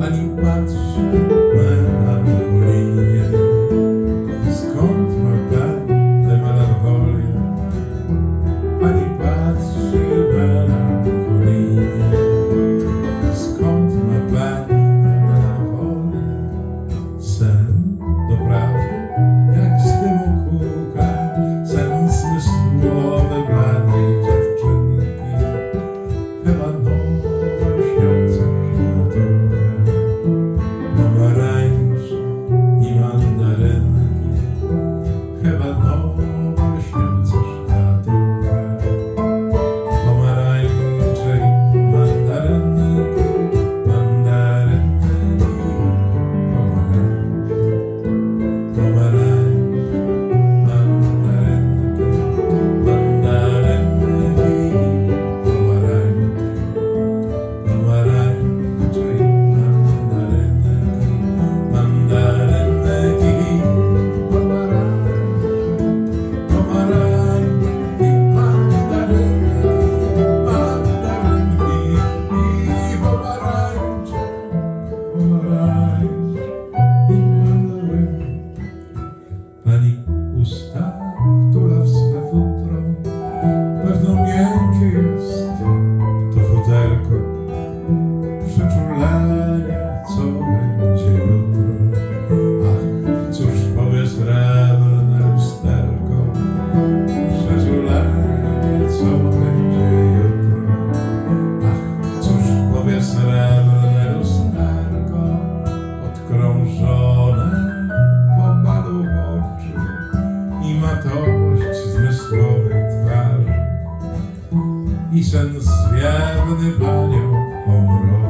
palipat não. пісень свєрний панів помров.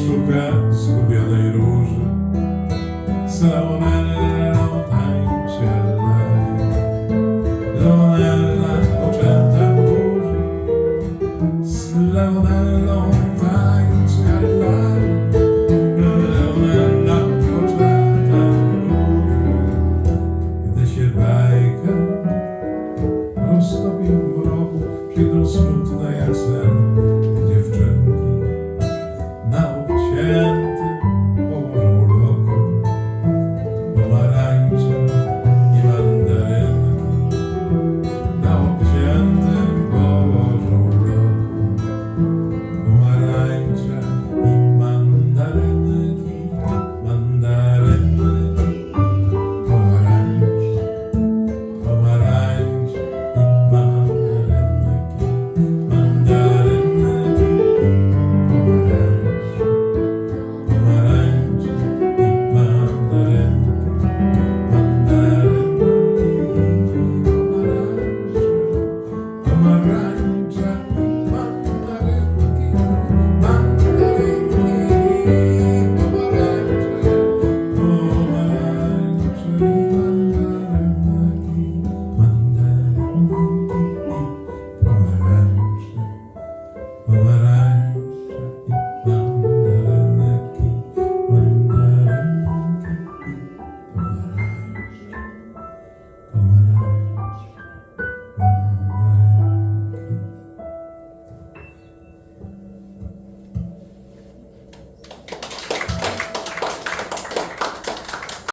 szuka zgubionej róży. Salonella tańczy Leonella poczęta burzy. Z Leonellą tańczy Leonella poczęta burzy. Gdy się bajka roztopił mroków, przyjdą smutne jak sen.